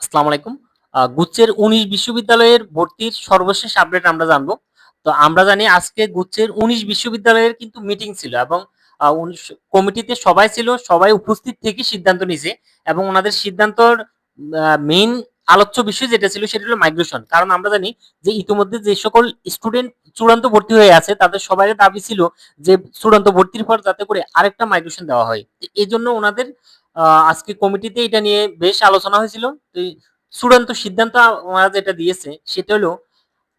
আসসালামু আলাইকুম। গুচ্ছের উনিশ বিশ্ববিদ্যালয়ের ভর্তির সর্বশেষ আপডেট আমরা জানব। তো আমরা জানি আজকে গুচ্ছের উনিশ বিশ্ববিদ্যালয়ের কিন্তু মিটিং ছিল এবং কমিটিতে সবাই ছিল, সবাই উপস্থিত থেকে সিদ্ধান্ত নিছে এবং ওনাদের সিদ্ধান্তর মেইন আলোচ্য বিষয় যেটা ছিল সেটা হলো মাইগ্রেশন কারণ আমরা জানি যে ইতিমধ্যে যে সকল স্টুডেন্ট চূড়ান্ত ভর্তি হয়ে আছে, তাদের সবাই দাবি ছিল যে চূড়ান্ত ভর্তির পর যাতে করে আরেকটা মাইগ্রেশন দেওয়া হয়। এই জন্য ওনাদের আজকে কমিটিতে এটা নিয়ে বেশ আলোচনা হয়েছিল। চূড়ান্ত সিদ্ধান্ত ওনারা যেটা দিয়েছে, সেটা হলো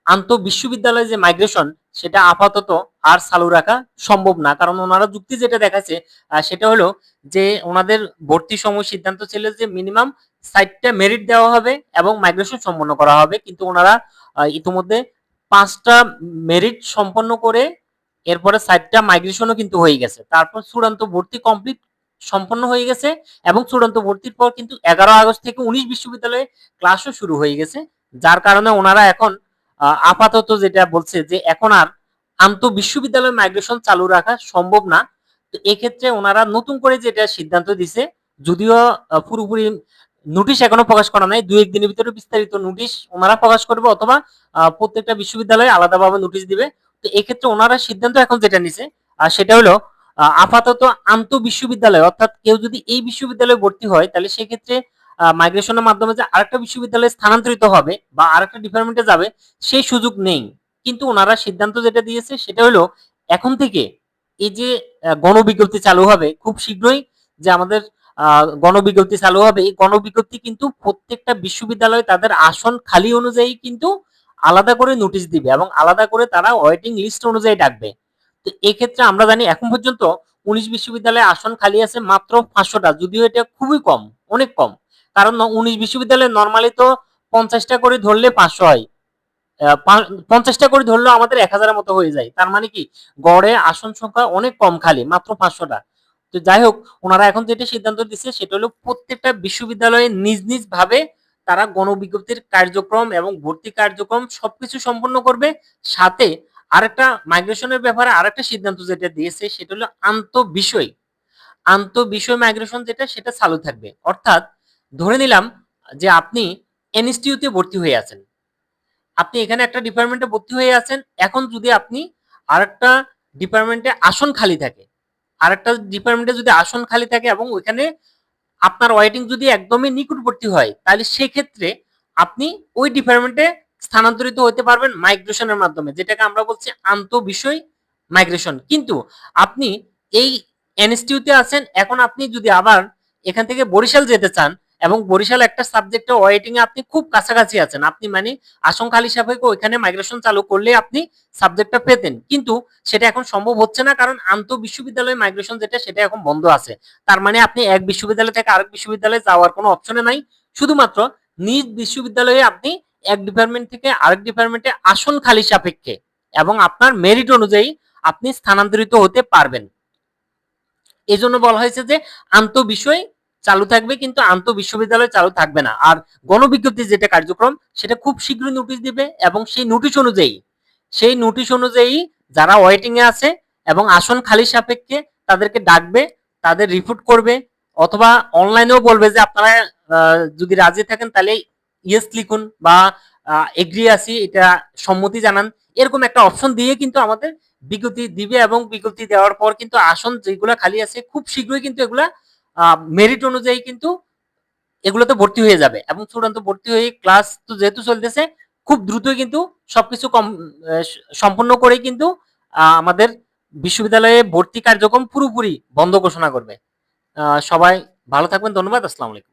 আন্ত বিশ্ববিদ্যালয়ে যে মাইগ্রেশন সেটা আপাতত আর চালু রাখা সম্ভব না। কারণ ওনারা যুক্তি যেটা দেখাচ্ছে সেটা হলো যে ওনাদের ভর্তি সময় সিদ্ধান্ত ছিল যে মিনিমাম সাইটটা মেরিট দেওয়া হবে এবং মাইগ্রেশন সম্পন্ন করা হবে। কিন্তু ওনারা ইতিমধ্যে পাঁচটা মেরিট সম্পন্ন করে এরপরে ষাটটা মাইগ্রেশনও কিন্তু হয়ে গেছে। তারপর চূড়ান্ত ভর্তি কমপ্লিট সম্পন্ন হয়ে গেছে এবং চূড়ান্ত ভর্তির পর কিন্তু এগারো আগস্ট থেকে উনিশ বিশ্ববিদ্যালয়ে ক্লাসও শুরু হয়ে গেছে যার কারণে ওনারা এখন আপাতত যেটা বলছে যে এখন আর আন্ত বিশ্ববিদ্যালয় মাইগ্রেশন চালু রাখা সম্ভব না। তো এক্ষেত্রে ওনারা নতুন করে যেটা সিদ্ধান্ত দিছে যদিও পুরোপুরি নোটিশ এখনও প্রকাশ করা নাই দুই একদিনের ভিতরে বিস্তারিত নোটিশ ওনারা প্রকাশ করবে অথবা প্রত্যেকটা বিশ্ববিদ্যালয়ে আলাদাভাবে নোটিশ দিবে। তো এক্ষেত্রে ওনারা সিদ্ধান্ত এখন যেটা নিছে আহ, সেটা হলো আপাতত আন্ত বিশ্ববিদ্যালয়, অর্থাৎ কেউ যদি এই বিশ্ববিদ্যালয়ে ভর্তি হয়, তাহলে সেক্ষেত্রে মাইগ্রেশনের মাধ্যমে যে আরেকটা বিশ্ববিদ্যালয়ে স্থানান্তরিত হবে বা আরেকটা ডিপার্টমেন্টে যাবে, সেই সুযোগ নেই। কিন্তু ওনারা সিদ্ধান্ত যেটা দিয়েছে, সেটা হলো, এখন থেকে এই যে গণবিজ্ঞপ্তি চালু হবে, খুব শীঘ্রই যে আমাদের গণবিজ্ঞপ্তি চালু হবে, এই গণবিজ্ঞপ্তি কিন্তু প্রত্যেকটা বিশ্ববিদ্যালয়ে তাদের আসন খালি অনুযায়ী কিন্তু আলাদা করে নোটিশ দিবে এবং আলাদা করে তারা ওয়েটিং লিস্ট অনুযায়ী ডাকবে। তো এক্ষেত্রে আমরা জানি এখন পর্যন্ত উনিশ বিশ্ববিদ্যালয়ে আসন খালি আছে মাত্র পাঁচশোটা, যদিও এটা খুবই কম, অনেক কম। কারণ উনিশ বিশ্ববিদ্যালয়ে নর্মালি তো পঞ্চাশটা করে ধরলে পাঁচশো হয়। পঞ্চাশটা করে ধরলেও আমাদের এক হাজারের মতো হয়ে যায়। তার মানে কি? গড়ে আসন সংখ্যা অনেক কম খালি, মাত্র পাঁচশোটা। তো যাই হোক, ওনারা এখন যেটা সিদ্ধান্ত দিচ্ছে সেটা হলো প্রত্যেকটা বিশ্ববিদ্যালয়ে নিজ নিজ ভাবে তারা গণবিজ্ঞপ্তির কার্যক্রম এবং ভর্তি কার্যক্রম সবকিছু সম্পন্ন করবে। সাথে আরেকটা মাইগ্রেশনের ব্যাপারে আরেকটা সিদ্ধান্ত যেটা দিয়েছে, সেটা হলো আন্ত বিষয়। আন্ত বিষয় মাইগ্রেশন যেটা, সেটা চালু থাকবে। অর্থাৎ ধরে নিলাম যে আপনি এনএসটিউতে ভর্তি হয়ে আছেন। আপনি এখানে একটা ডিপার্টমেন্টে ভর্তি হয়ে আছেন। এখন যদি আপনি আরেকটা ডিপার্টমেন্টে আসন খালি থাকে, আরেকটা ডিপার্টমেন্টে যদি আসন খালি থাকে এবং ওইখানে আপনার ওয়েটিং যদি একদমই নিকটবর্তী হয়, তাহলে সেক্ষেত্রে আপনি ওই ডিপার্টমেন্টে স্থানান্তরিত হতে পারবেন মাইগ্রেশনের মাধ্যমে, যেটাকে আমরা বলছি আন্ত বিষয় মাইগ্রেশন। কিন্তু আপনি এই এনএসটিউতে আছেন, এখন আপনি যদি আবার এখান থেকে বরিশাল যেতে চান এবং বরিশাল একটা সাবজেক্টে ওয়েটিং এ আপনি খুব কাছাকাছি আছেন, আপনি মানে আশঙ্কা সাহেবকে ওইখানে মাইগ্রেশন চালু করলে আপনি সাবজেক্টটা পেতেন। কিন্তু সেটা এখন সম্ভব হচ্ছে না, কারণ আন্ত বিশ্ববিদ্যালয় মাইগ্রেশন যেটা, সেটা এখন বন্ধ আছে। তার মানে আপনি এক বিশ্ববিদ্যালয় থেকে আরেক বিশ্ববিদ্যালয়ে যাওয়ার কোনো অপশনে নাই। শুধুমাত্র নিজ বিশ্ববিদ্যালয়ে আপনি এক ডিপার্টমেন্ট থেকে আরেক ডিপার্টমেন্টে আসন খালি সাপেক্ষে এবং আপনার মেরিট অনুযায়ী আপনি স্থানান্তরিত হতে পারবেন। এই জন্য বলা হয়েছে যে আন্ত বিষয় চালু থাকবে কিন্তু আন্ত বিশ্ববিদ্যালয় চালু থাকবে না। আর গণবিজ্ঞপ্তি যেটা কার্যক্রম, সেটা খুব শীঘ্রই নোটিশ দিবে এবং সেই নোটিশ অনুযায়ী, সেই নোটিশ অনুযায়ী যারা ওয়েটিং এ আছে এবং আসন খালি সাপেক্ষে তাদেরকে ডাকবে, তাদের রিপোর্ট করবে অথবা অনলাইনেও বলবে যে আপনারা যদি রাজি থাকেন তাহলে ইয়েস লিখুন বা এগ্রি আছি, এটা সম্মতি জানান। এরকম একটা অপশন দিয়ে কিন্তু আমাদের বিজ্ঞপ্তি দিবে এবং বিজ্ঞপ্তি দেওয়ার পর কিন্তু আসন যেগুলা খালি আছে, খুব শীঘ্রই কিন্তু এগুলা মেরিট অনুযায়ী কিন্তু এগুলোতে ভর্তি হয়ে যাবে। এবং চূড়ান্ত ভর্তি হয়ে ক্লাস তো যেহেতু চলতেছে, খুব দ্রুতই কিন্তু সবকিছু কম সম্পন্ন করে কিন্তু আমাদের বিশ্ববিদ্যালয়ে ভর্তি কার্যক্রম পুরোপুরি বন্ধ ঘোষণা করবে। সবাই ভালো থাকবেন, ধন্যবাদ, আসসালামু আলাইকুম।